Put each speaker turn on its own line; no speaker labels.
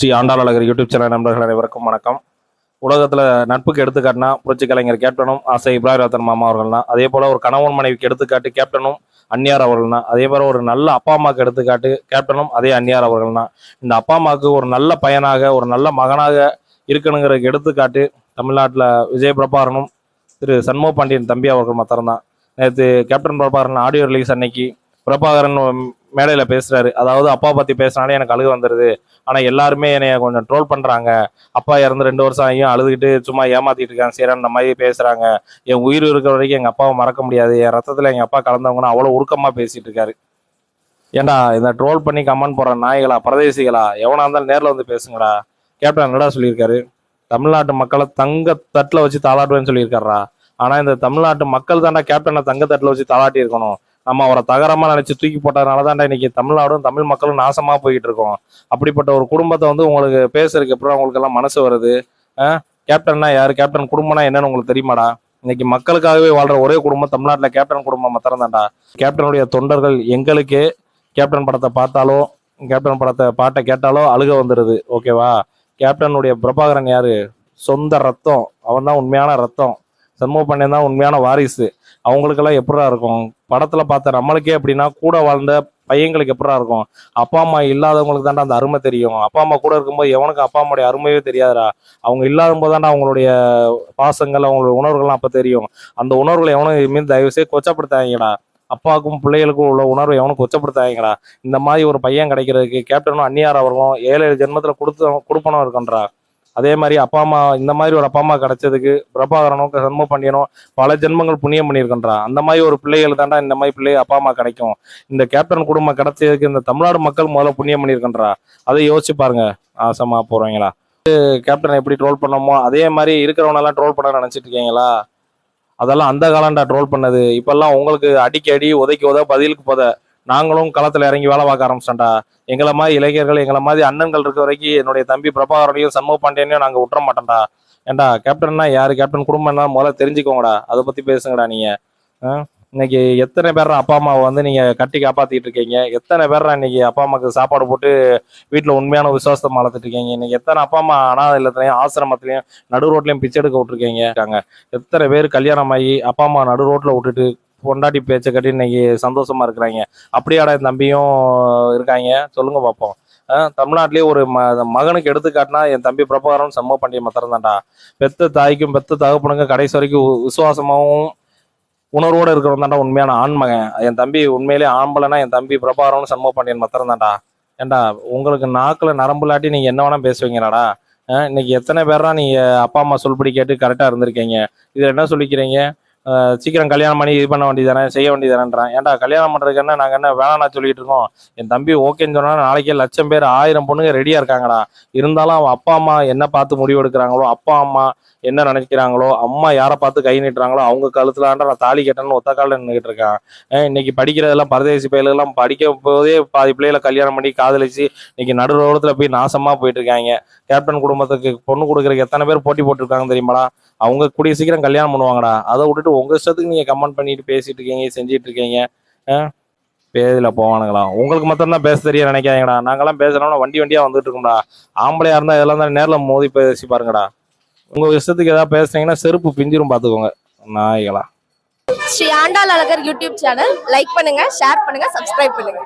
Sri Andal Azhagar YouTube channel நண்பர்கள் அனைவருக்கும் வணக்கம். உலகத்தில் நட்புக்கு எடுத்துக்காட்டினா புரட்சி கலைஞர் கேப்டனும் ஆசை இப்ராஹிம் ரத்தன் மாமா அவர்கள் தான் அதே போல் ஒரு கணவன் மனைவிக்கு எடுத்துக்காட்டு கேப்டனும் அந்நியார் அவர்கள் தான் அதே போல் ஒரு நல்ல அப்பா அம்மாவுக்கு எடுத்துக்காட்டு கேப்டனும் அதே அந்நியார் அவர்கள் தான் இந்த அப்பா அம்மாவுக்கு ஒரு நல்ல பையனாக ஒரு நல்ல மகனாக இருக்கணுங்கிறதுக்கு எடுத்துக்காட்டு தமிழ்நாட்டில் விஜய் பிரபாகரனும் திரு சண்முக பாண்டியன் தம்பி அவர்கள் மாத்திரம் தான் நேற்று கேப்டன் பிரபாகரன் ஆடியோ ரிலீஸ் அன்னைக்கு பிரபாகரன் மேடையில் பேசுறாரு. அதாவது அப்பா பத்தி பேசினாலே எனக்கு அழுக வந்துடுது ஆனா எல்லாருமே என்னைய கொஞ்சம் ட்ரோல் பண்றாங்க. அப்பா இறந்து ரெண்டு வருஷம் ஆகியும் அழுதுகிட்டு சும்மா ஏமாத்திட்டு இருக்காங்க. சீரான அந்த மாதிரி பேசுறாங்க. என் உயிர் இருக்கிற வரைக்கும் எங்க அப்பாவை மறக்க முடியாது. என் ரத்தத்துல எங்க அப்பா கலந்தவங்கன்னு அவ்வளவு உருக்கமா பேசிட்டு இருக்காரு. ஏன்டா இந்த ட்ரோல் பண்ணி கமெண்ட் போடுற நாய்களா பிரதேசிகளா? எவனா இருந்தாலும் நேர்ல வந்து பேசுங்கடா. கேப்டன் என்னடா சொல்லியிருக்காரு? தமிழ்நாட்டு மக்களை தங்க தட்டில் வச்சு தாளாட்டுவேன்னு சொல்லியிருக்காரா ஆனா இந்த தமிழ்நாட்டு மக்கள் தாண்டா கேப்டனை தங்க தட்டில் வச்சு தாளாட்டி இருக்கணும் நம்ம அவரை தகரமாக நினச்சி தூக்கி போட்டதுனால தான்டா இன்னைக்கு தமிழ்நாடும் தமிழ் மக்களும் நாசமாக போயிட்டு இருக்கோம் அப்படிப்பட்ட ஒரு குடும்பத்தை வந்து உங்களுக்கு பேசுறதுக்கு அப்புறம் உங்களுக்கு எல்லாம் மனசு வருது. கேப்டன்னா யார்? கேப்டன் குடும்பம்னா என்னன்னு உங்களுக்கு தெரியுமாடா? இன்னைக்கு மக்களுக்காகவே வாழ்ற ஒரே குடும்பம் தமிழ்நாட்டில் கேப்டன் குடும்பம் மாத்திரம் தான்டா கேப்டனுடைய தொண்டர்கள் எங்களுக்கு. கேப்டன் படத்தை பார்த்தாலோ கேப்டன் படத்தை பாட்டை கேட்டாலோ அழுக வந்துடுது ஓகேவா? கேப்டனுடைய பிரபாகரன் யாரு? சொந்த ரத்தம். அவன் தான் உண்மையான ரத்தம். சண்முக பாண்டியன் தான் உண்மையான வாரிசு. அவங்களுக்கெல்லாம் எப்படா இருக்கும்? படத்துல பார்த்த நம்மளுக்கே அப்படின்னா கூட வாழ்ந்த பையங்களுக்கு எப்படா இருக்கும்? அப்பா அம்மா இல்லாதவங்களுக்கு தாண்டா அந்த அருமை தெரியும். அப்பா அம்மா கூட இருக்கும்போது எவனுக்கு அப்பா அம்மாவுடைய அருமையே தெரியாதுடா. அவங்க இல்லாத போது தாண்டா அவங்களுடைய பாசங்கள் அவங்களுடைய உணர்வுகள்லாம் அப்போ தெரியும். அந்த உணர்வுகளை எவனும் மீன் தயவு செய்து கொச்சப்படுத்தாங்கடா அப்பாவுக்கும் பிள்ளைகளுக்கும் உள்ள உணர்வு எவனும் கொச்சப்படுத்தாங்கடா இந்த மாதிரி ஒரு பையன் கிடைக்கிறதுக்கு கேப்டனும் அந்நியார் அவர்களும் ஏழு ஏழு ஜென்மத்துல கொடுத்து கொடுப்பனும் இருக்கன்றா அதே மாதிரி அப்பா அம்மா இந்த மாதிரி ஒரு அப்பா அம்மா கிடைச்சதுக்கு பிரபாகரனும் சண்முக பாண்டியனும் பல ஜென்மங்கள் புண்ணியம் பண்ணியிருக்கன்றா. அந்த மாதிரி ஒரு பிள்ளைகள் தாண்டா இந்த மாதிரி பிள்ளை அப்பா அம்மா கிடைக்கும். இந்த கேப்டன் குடும்பம் கிடைச்சதுக்கு இந்த தமிழ்நாடு மக்கள் முதல்ல புண்ணியம் பண்ணியிருக்கன்றா. அதை யோசிச்சு பாருங்க. ஆசமா போறீங்களா? கேப்டன் எப்படி ட்ரோல் பண்ணோமோ அதே மாதிரி இருக்கிறவனெல்லாம் ட்ரோல் பண்ண நினைச்சிட்டு இருக்கீங்களா? அதெல்லாம் அந்த காலம்டா ட்ரோல் பண்ணது. இப்பெல்லாம் உங்களுக்கு அடிக்கடி உதைக்கு உத பதிலுக்கு போத. நாங்களும் களத்தில் இறங்கி வேலை பார்க்க ஆரம்பிச்சிட்டோம்டா. எங்களை மாதிரி இளைஞர்கள் எங்களை மாதிரி அண்ணன்கள் இருக்க வரைக்கும் என்னுடைய தம்பி பிரபாகரனையும் சண்முக பாண்டியனையும் நாங்கள் விட்டுற மாட்டோம்டா. ஏன்டா கேப்டன்னா யாரு? கேப்டன் குடும்பம் என்ன? முதல்ல தெரிஞ்சுக்கோங்கடா. அதை பற்றி பேசுங்கடா நீங்கள் இன்னைக்கு எத்தனை பேர் அப்பா அம்மாவை வந்து நீங்க கட்டி காப்பாத்திட்டு இருக்கீங்க? எத்தனை பேர் இன்னைக்கு அப்பா அம்மாக்கு சாப்பாடு போட்டு வீட்டுல உண்மையான விசுவாசத்தை வளர்த்துட்டு இருக்கீங்க? இன்னைக்கு எத்தனை அப்பா அம்மா அனாதை இல்லத்துலயும் ஆசிரமத்திலயும் நடு ரோட்லயும் பிச்சை எடுக்க விட்டுருக்கீங்க? இருக்காங்க எத்தனை பேர் கல்யாணம் ஆகி அப்பா அம்மா நடு ரோட்ல விட்டுட்டு பொண்டாட்டி பேச்சை கட்டி இன்னைக்கு சந்தோஷமா இருக்கிறாங்க. அப்படியாடா என் தம்பியும் இருக்காங்க? சொல்லுங்க பார்ப்போம் தமிழ்நாட்டிலேயே ஒரு ம மகனுக்கு எடுத்துக்காட்டினா என் தம்பி பிரபாகரன் சம்ம பண்டிகை மாத்திரம் தான்டா. பெத்த தாய்க்கும் பெத்த தகப்பனுங்க கடைசி வரைக்கும் விசுவாசமாகவும் உணர்வோடு இருக்கிறவன் தான்டா உண்மையான ஆண்மகன் என் தம்பி உண்மையிலே ஆம்பளைனா என் தம்பி பிரபாகரன் சண்முக பாண்டியன் மாத்திரம் தான்டா. ஏன்டா உங்களுக்கு நாக்கில் நரம்புலாட்டி நீங்கள் என்ன வேணா பேசுவீங்களாடா? இன்னைக்கு எத்தனை பேர்லாம் நீங்கள் அப்பா அம்மா சொல்படி கேட்டு கரெக்டாக இருந்திருக்கீங்க. இதில் என்ன சொல்லிக்கிறீங்க? சீக்கிரம் கல்யாணம் பண்ணி இது பண்ண வேண்டியதானே செய்ய வேண்டியதானேன்றான் ஏன்டா கல்யாணம் பண்ணுறதுக்கு என்ன நாங்கள் என்ன வேணாம்னா சொல்லிட்டு இருக்கோம். என் தம்பி ஓகேன்னு சொன்னால் நாளைக்கே லட்சம் பேர் ஆயிரம் பொண்ணுங்க ரெடியாக இருக்காங்கடா. இருந்தாலும் அவன் அப்பா அம்மா என்ன பார்த்து முடிவு எடுக்கிறாங்களோ அப்பா அம்மா என்ன நினைக்கிறாங்களோ அம்மா யாரை பார்த்து கை நீட்டுறாங்களோ அவங்க கழுத்துல நான் தாலி கட்டணும்னு ஒத்த காலில் நின்றுட்டு இருக்கான். இன்னைக்கு படிக்கிறதெல்லாம் பரதேசி பயிலெல்லாம் படிக்க போதே பாதி பிள்ளைகளை கல்யாணம் பண்ணி காதலிச்சு இன்னைக்கு நடு ரோடத்துல போய் நாசமா போயிட்டு இருக்காங்க கேப்டன் குடும்பத்துக்கு பொண்ணு கொடுக்குறதுக்கு எத்தனை பேர் போட்டி போட்டிருக்காங்க தெரியுமாடா? அவங்க கூடிய சீக்கிரம் கல்யாணம் பண்ணுவாங்கடா. அதை விட்டுட்டு உங்க இஷ்டத்துக்கு நீங்க கமெண்ட் பண்ணிட்டு பேசிட்டு இருக்கீங்க செஞ்சிட்டு இருக்கீங்க பேதில போவானுங்களா? உங்களுக்கு மட்டும் தான் பேச தெரிய நினைக்காதீங்கடா. நாங்கெல்லாம் பேசுறோம்னா வண்டி வண்டியா வந்துட்டு இருக்கோம்டா ஆம்பளையா இருந்தா இதெல்லாம் தான் நேர்ல மோதி பேசி பாருங்கடா. உங்க இஷ்டத்துக்கு ஏதாவது பேசுனீங்கன்னா செருப்பு பிஞ்சிரும் பாத்துக்கோங்க. நாய்களா
Sri Andal Azhagar YouTube channel like பண்ணுங்க ஷேர் பண்ணுங்க சப்ஸ்கிரைப் பண்ணுங்க.